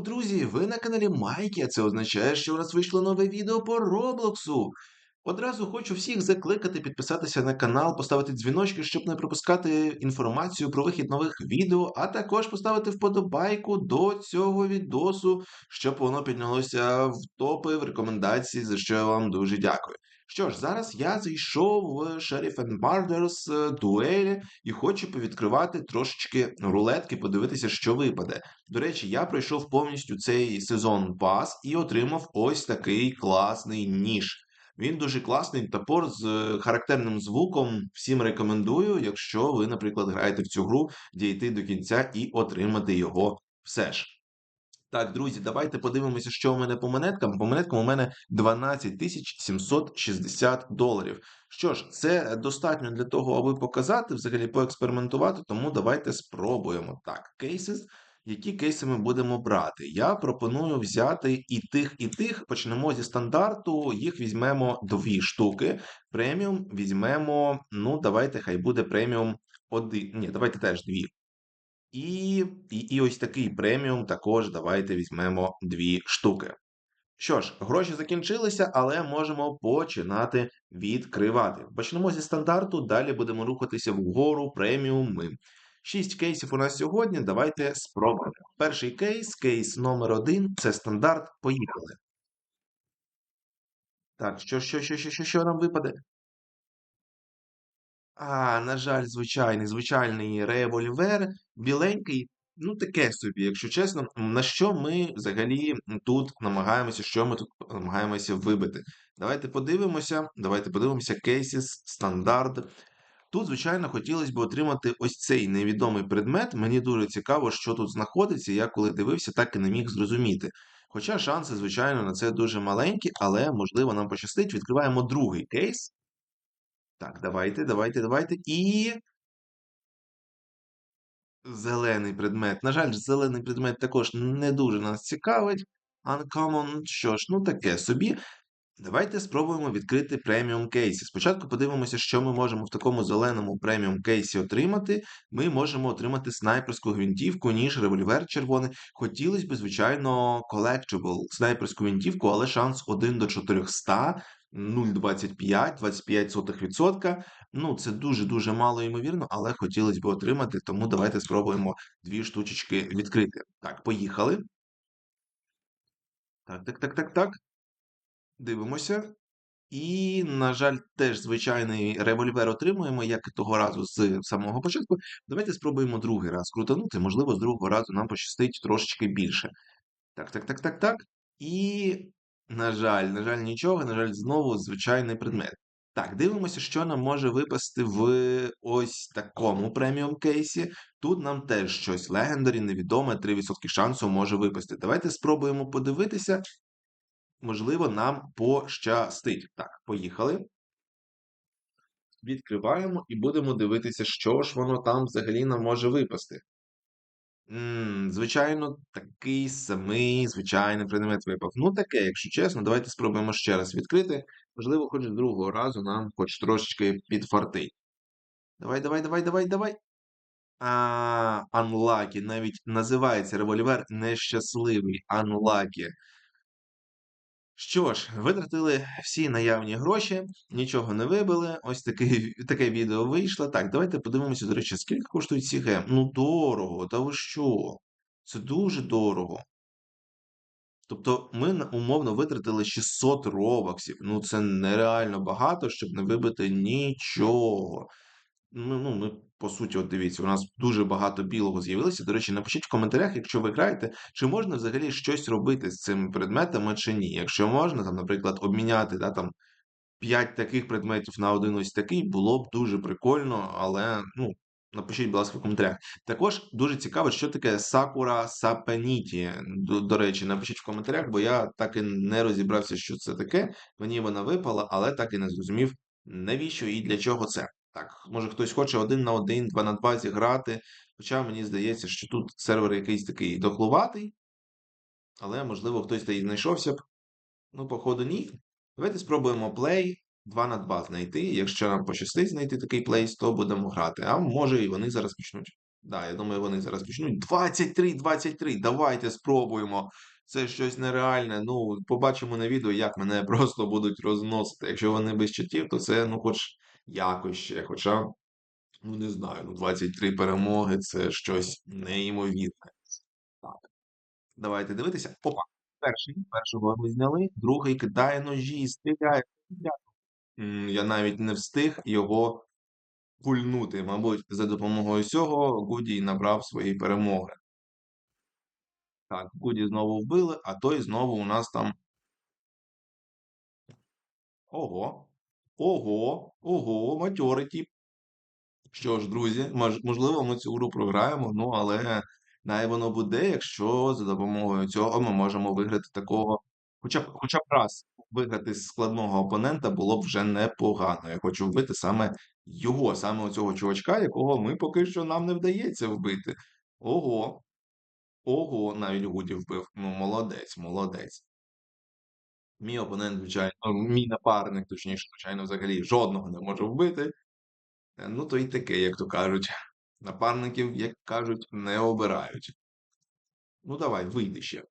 Друзі, ви на каналі Майки, а це означає, що у нас вийшло нове відео по Роблоксу. Одразу хочу всіх закликати підписатися на канал, поставити дзвіночки, щоб не пропускати інформацію про вихід нових відео, а також поставити вподобайку до цього відосу, щоб воно піднялося в топи в рекомендації, за що я вам дуже дякую. Що ж, зараз я зайшов в Sheriff and Murders е, дуелі і хочу повідкривати трошечки рулетки, подивитися, що випаде. До речі, я пройшов повністю цей сезон пас і отримав ось такий класний ніж. Він дуже класний топор з е, характерним звуком. Всім рекомендую, якщо ви, наприклад, граєте в цю гру, дійти до кінця і отримати його все ж. Так, друзі, давайте подивимося, що у мене по монеткам. По монеткам у мене 12 760 доларів. Що ж, це достатньо для того, аби показати, взагалі поекспериментувати, тому давайте спробуємо. Так, кейсис. Які кейси ми будемо брати? Я пропоную взяти і тих, і тих. Почнемо зі стандарту. Їх візьмемо дві штуки. Преміум візьмемо. Ну, давайте, хай буде преміум один. Ні, давайте теж дві. І, і, і ось такий преміум також давайте візьмемо дві штуки. Що ж, гроші закінчилися, але можемо починати відкривати. Почнемо зі стандарту, далі будемо рухатися вгору преміуми. Шість кейсів у нас сьогодні. Давайте спробуємо. Перший кейс, кейс номер один це стандарт. Поїхали. Так, що, що, що, що, що, що нам випаде? А, на жаль, звичайний, звичайний револьвер, біленький, ну таке собі, якщо чесно, на що ми взагалі тут намагаємося, що ми тут намагаємося вибити. Давайте подивимося, давайте подивимося кейсіс, стандарт. Тут, звичайно, хотілося б отримати ось цей невідомий предмет. Мені дуже цікаво, що тут знаходиться. Я коли дивився, так і не міг зрозуміти. Хоча шанси, звичайно, на це дуже маленькі, але можливо нам пощастить. Відкриваємо другий кейс. Так, давайте, давайте, давайте. І. Зелений предмет. На жаль, зелений предмет також не дуже нас цікавить. Uncommon, що ж, ну таке собі. Давайте спробуємо відкрити преміум кейсі. Спочатку подивимося, що ми можемо в такому зеленому преміум кейсі отримати. Ми можемо отримати снайперську гвинтівку, ніж револьвер червоний. Хотілося б, звичайно, collectible снайперську гвинтівку, але шанс 1 до 400. 0,25, 25%. Ну, це дуже-дуже мало ймовірно, але хотілося б отримати, тому давайте спробуємо дві штучечки відкрити. Так, поїхали. Так, так, так, так, так. Дивимося. І, на жаль, теж звичайний револьвер отримуємо, як і того разу з самого початку. Давайте спробуємо другий раз крутанути. Можливо, з другого разу нам пощастить трошечки більше. Так, так, так, так, так. І на жаль, на жаль, нічого, на жаль, знову звичайний предмет. Так, дивимося, що нам може випасти в ось такому преміум кейсі. Тут нам теж щось легендарі, невідоме, 3% шансу може випасти. Давайте спробуємо подивитися. Можливо, нам пощастить. Так, поїхали. Відкриваємо і будемо дивитися, що ж воно там взагалі нам може випасти. М, Звичайно, такий самий звичайний предмет випав. Ну, таке, якщо чесно, давайте спробуємо ще раз відкрити. Можливо, хоч другого разу нам хоч трошечки підфартить. Давай, давай, давай, давай, давай. А, Unlucky. Навіть називається револьвер нещасливий. Unlucky. Що ж, витратили всі наявні гроші, нічого не вибили. Ось таке, таке відео вийшло. Так, давайте подивимося, до речі, скільки коштують ці гем. Ну, дорого, та ви що? Це дуже дорого. Тобто ми умовно витратили 600 робаксів. Ну, це нереально багато, щоб не вибити нічого. Ну, ну, ми, по суті, от дивіться, у нас дуже багато білого з'явилося. До речі, напишіть в коментарях, якщо ви граєте, чи можна взагалі щось робити з цими предметами, чи ні. Якщо можна, там, наприклад, обміняти да, там, 5 таких предметів на один ось такий, було б дуже прикольно, але ну, напишіть, будь ласка, в коментарях. Також дуже цікаво, що таке Сакура Сапеніті. До, до речі, напишіть в коментарях, бо я так і не розібрався, що це таке. Мені вона випала, але так і не зрозумів, навіщо і для чого це. Так, може хтось хоче один на один, два на два зіграти. Хоча мені здається, що тут сервер якийсь такий дохлуватий, але, можливо, хтось та і знайшовся б. Ну, походу, ні. Давайте спробуємо play 2 на 2 знайти. Якщо нам пощастить знайти такий плейс, то будемо грати. А може і вони зараз почнуть. Да, я думаю, вони зараз почнуть. 23, 23, давайте спробуємо. Це щось нереальне. Ну, побачимо на відео, як мене просто будуть розносити. Якщо вони без читів, то це, ну, хоч якось ще. Хоча, ну не знаю, ну 23 перемоги це щось неймовірне. Так, давайте дивитися. Опа. Перший, першого ми зняли, другий кидає ножі, стріляє. Я навіть не встиг його пульнути. Мабуть, за допомогою цього Гуді набрав свої перемоги. Так, Гуді знову вбили, а той знову у нас там. Ого. Ого, ого, матьорий. Що ж, друзі, можливо, ми цю гру програємо, ну але най воно буде, якщо за допомогою цього ми можемо виграти такого. Хоча б, хоча б раз виграти з складного опонента було б вже непогано. Я хочу вбити саме його, саме оцього чувачка, якого ми поки що нам не вдається вбити. Ого, ого, навіть Гуді вбив. Ну, молодець, молодець. Мій опонент, звичайно, мій напарник, точніше, звичайно, взагалі жодного не може вбити. Е, Ну, то й таке, як то кажуть. Напарників, як кажуть, не обирають. Ну, давай, вийди ще.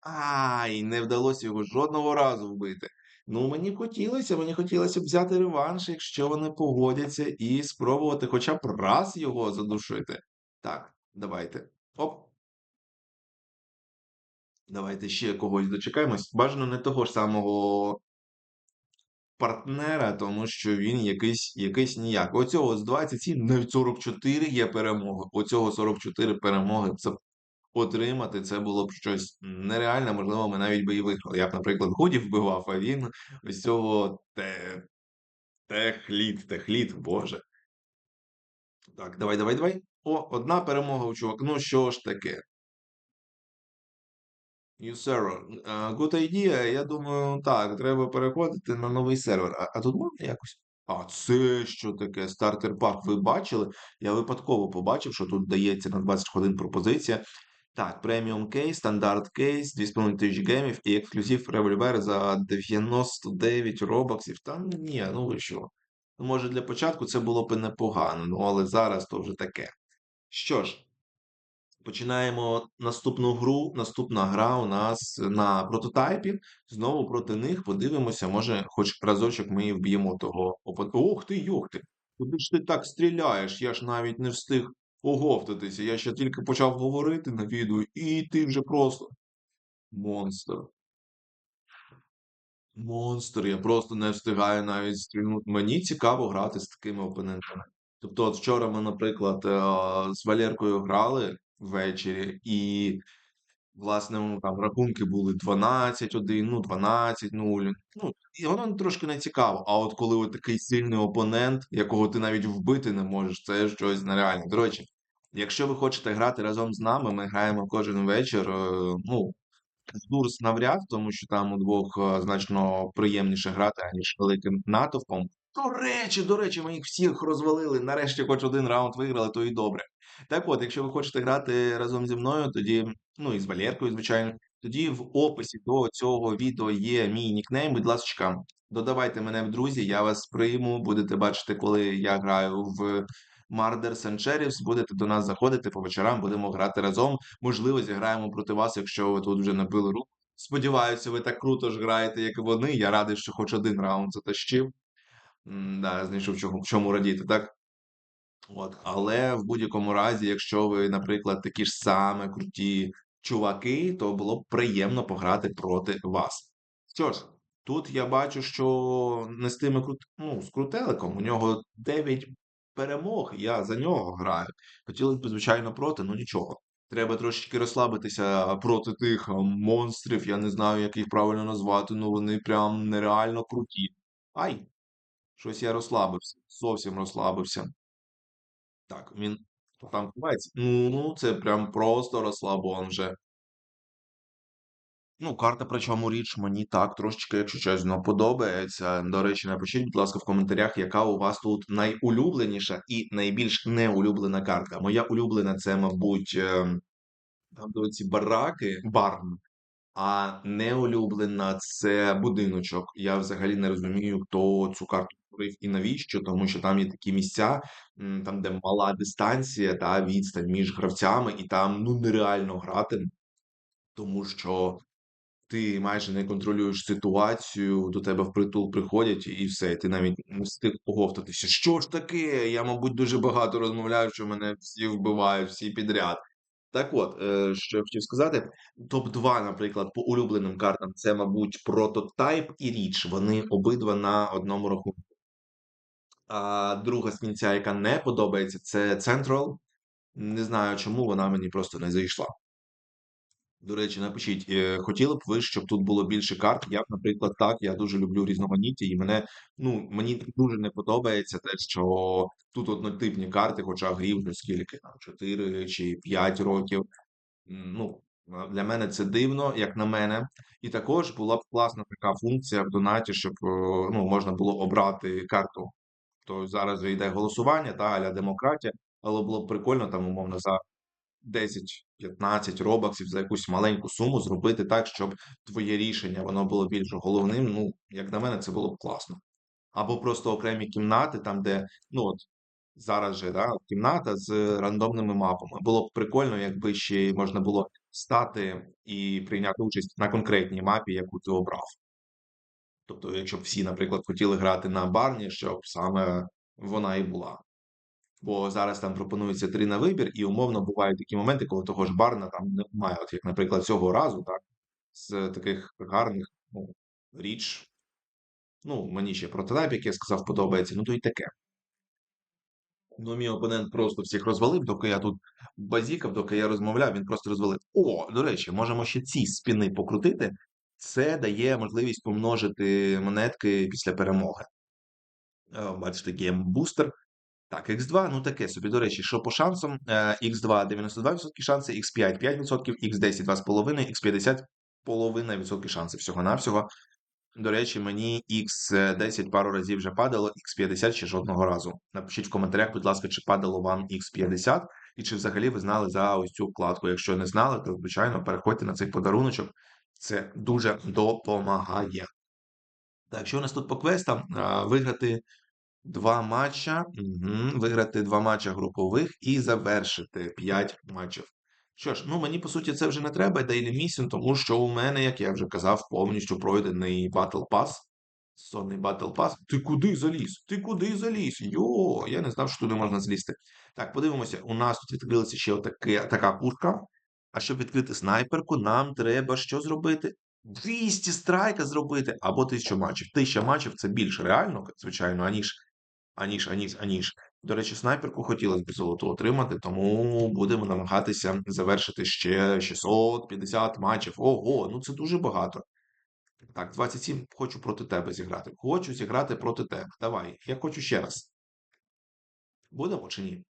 Ай, не вдалося його жодного разу вбити. Ну, мені хотілося, мені хотілося б взяти реванш, якщо вони погодяться, і спробувати хоча б раз його задушити. Так, давайте. Оп. Давайте ще когось дочекаємось. Бажано не того ж самого партнера, тому що він якийсь, якийсь ніяк. Оцього з 27, навіть 44 є перемоги. Оцього 44 перемоги. Це отримати це було б щось нереальне. Можливо, ми навіть би і виграли. Я б, наприклад, Гуді вбивав, а він ось цього те... техліт, техліт, боже. Так, давай, давай, давай. О, одна перемога у чувак. Ну що ж таке? New server. Good idea. Я думаю, так, треба переходити на новий сервер. А, а тут можна якось? А це що таке? Стартер пак. Ви бачили? Я випадково побачив, що тут дається на 20 хвилин пропозиція. Так, преміум кейс, стандарт кейс, 2,5 тисяч гемів і ексклюзив револьвер за 99 робоксів. Та ні, ну ви що? Ну, Може, для початку це було б непогано, ну але зараз то вже таке. Що ж. Починаємо наступну гру. Наступна гра у нас на прототайпі. Знову проти них подивимося, може, хоч разочок ми і вб'ємо того опон- Ох ти, юх ти! Куди ж ти так стріляєш? Я ж навіть не встиг оговтатися. Я ще тільки почав говорити на відео, і ти вже просто монстр. Монстр, я просто не встигаю навіть стрільнути. Мені цікаво грати з такими опонентами. Тобто, от вчора ми, наприклад, е, з Валеркою грали ввечері, і, власне, ну, там рахунки були 12-1, ну, 12-0. Ну, і воно трошки не цікаво. А от коли от такий сильний опонент, якого ти навіть вбити не можеш, це щось нереальне. До речі, якщо ви хочете грати разом з нами, ми граємо кожен вечір. е, Ну, Дурс навряд, тому що там удвох е, значно приємніше грати, аніж великим натовпом. До речі, до речі, ми їх всіх розвалили. Нарешті, хоч один раунд виграли, то і добре. Так от, якщо ви хочете грати разом зі мною, тоді, ну і з Валєркою, звичайно, тоді в описі до цього відео є мій нікнейм. Будь ласка, додавайте мене в друзі, я вас прийму. Будете бачити, коли я граю в and Sheriffs, будете до нас заходити по вечорам, будемо грати разом. Можливо, зіграємо проти вас, якщо ви тут вже набили руку. Сподіваюся, ви так круто ж граєте, як і вони. Я радий, що хоч один раунд затащив. Да, знайшов чому, чому радіти, так? От. Але в будь-якому разі, якщо ви, наприклад, такі ж саме круті чуваки, то було б приємно пограти проти вас. Що ж, тут я бачу, що не з тими крут... ну, з крутеликом. У нього 9 перемог. Я за нього граю. Хотілося б, звичайно, проти, ну нічого. Треба трошечки розслабитися проти тих монстрів. Я не знаю, як їх правильно назвати, ну вони прям нереально круті. Ай! Щось я розслабився. Зовсім розслабився. Так, він там ховається. Ну, ну, це прям просто розслабон вже. Ну, карта, причому річ мені так трошечки, якщо чесно, подобається. До речі, напишіть, будь ласка, в коментарях, яка у вас тут найулюбленіша і найбільш неулюблена картка. Моя улюблена це, мабуть, ем, там де ці бараки, барн, а неулюблена це будиночок. Я взагалі не розумію, хто цю карту створив і навіщо? Тому що там є такі місця, там, де мала дистанція та відстань між гравцями, і там ну нереально грати, тому що ти майже не контролюєш ситуацію, до тебе впритул приходять і все, ти навіть не встиг оговтатися. Що ж таке? Я, мабуть, дуже багато розмовляю, що мене всі вбивають, всі підряд. Так от, е, що я хотів сказати, топ-2, наприклад, по улюбленим картам це, мабуть, Прототайп і Річ. Вони обидва на одному рахунку. А друга смінця, яка не подобається, це Central. Не знаю чому, вона мені просто не зайшла. До речі, напишіть, е, хотіли б ви, щоб тут було більше карт? Я наприклад, так, я дуже люблю різноманіття, і мене, ну, мені дуже не подобається те, що тут однотипні карти, хоча грі вже скільки там, 4 чи 5 років. Ну, для мене це дивно, як на мене. І також була б класна така функція в донаті, щоб е, ну, можна було обрати карту. То зараз же йде голосування, та аля демократія, але було б прикольно там, умовно, за 10-15 робаксів за якусь маленьку суму зробити так, щоб твоє рішення воно було більш головним. Ну, як на мене, це було б класно. Або просто окремі кімнати, там, де, ну от зараз же, да, кімната з рандомними мапами. Було б прикольно, якби ще можна було стати і прийняти участь на конкретній мапі, яку ти обрав. Тобто, якщо б всі, наприклад, хотіли грати на барні, щоб саме вона і була. Бо зараз там пропонується три на вибір, і умовно бувають такі моменти, коли того ж барна там немає. От як, наприклад, цього разу, так, з таких гарних, ну, річ. Ну, мені ще прототип, як я сказав, подобається, ну то й таке. Ну, мій опонент просто всіх розвалив, доки я тут базікав, доки я розмовляв, він просто розвалив. О, до речі, можемо ще ці спіни покрутити. Це дає можливість помножити монетки після перемоги. Е, Бачите, гейм-бустер. Так, X2, ну таке собі, до речі, що по шансам? Е, X2 92% шанси, X5 5%, X10 2,5%, X50 половина відсотки шанси всього-навсього. До речі, мені X10 пару разів вже падало, X50 ще жодного разу. Напишіть в коментарях, будь ласка, чи падало вам X50, і чи взагалі ви знали за ось цю вкладку. Якщо не знали, то, звичайно, переходьте на цей подаруночок. Це дуже допомагає. Так, що у нас тут по квестам? Виграти два матча, угу. виграти два матча групових і завершити 5 матчів. Що ж, ну мені по суті це вже не треба Daily Mission, тому що у мене, як я вже казав, повністю пройдений Battle Pass. Сонний Battle Pass. Ти куди заліз? Ти куди заліз? Йо, я не знав, що туди можна злізти. Так, подивимося, у нас тут відкрилася ще така пушка. А щоб відкрити снайперку, нам треба що зробити? 200 страйка зробити або 1000 матчів. 1000 матчів це більш реально, звичайно, аніж аніж, аніж, аніж. До речі, снайперку хотілося б золоту отримати, тому будемо намагатися завершити ще 650 матчів. Ого, ну це дуже багато. Так, 27 хочу проти тебе зіграти. Хочу зіграти проти тебе. Давай, я хочу ще раз. Будемо чи ні?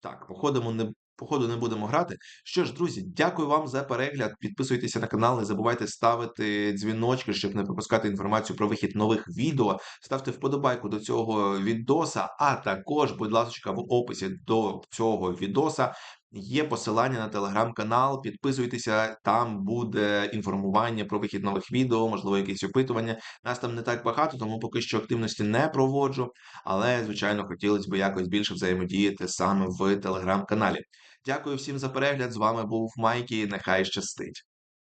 Так, походимо не. Походу, не будемо грати. Що ж, друзі, дякую вам за перегляд. Підписуйтеся на канал, не забувайте ставити дзвіночки, щоб не пропускати інформацію про вихід нових відео. Ставте вподобайку до цього відоса, а також, будь ласка, в описі до цього відоса є посилання на телеграм-канал. Підписуйтеся, там буде інформування про вихід нових відео, можливо, якісь опитування. Нас там не так багато, тому поки що активності не проводжу. Але, звичайно, хотілося б якось більше взаємодіяти саме в телеграм-каналі. Дякую всім за перегляд. З вами був Майкі. Нехай щастить.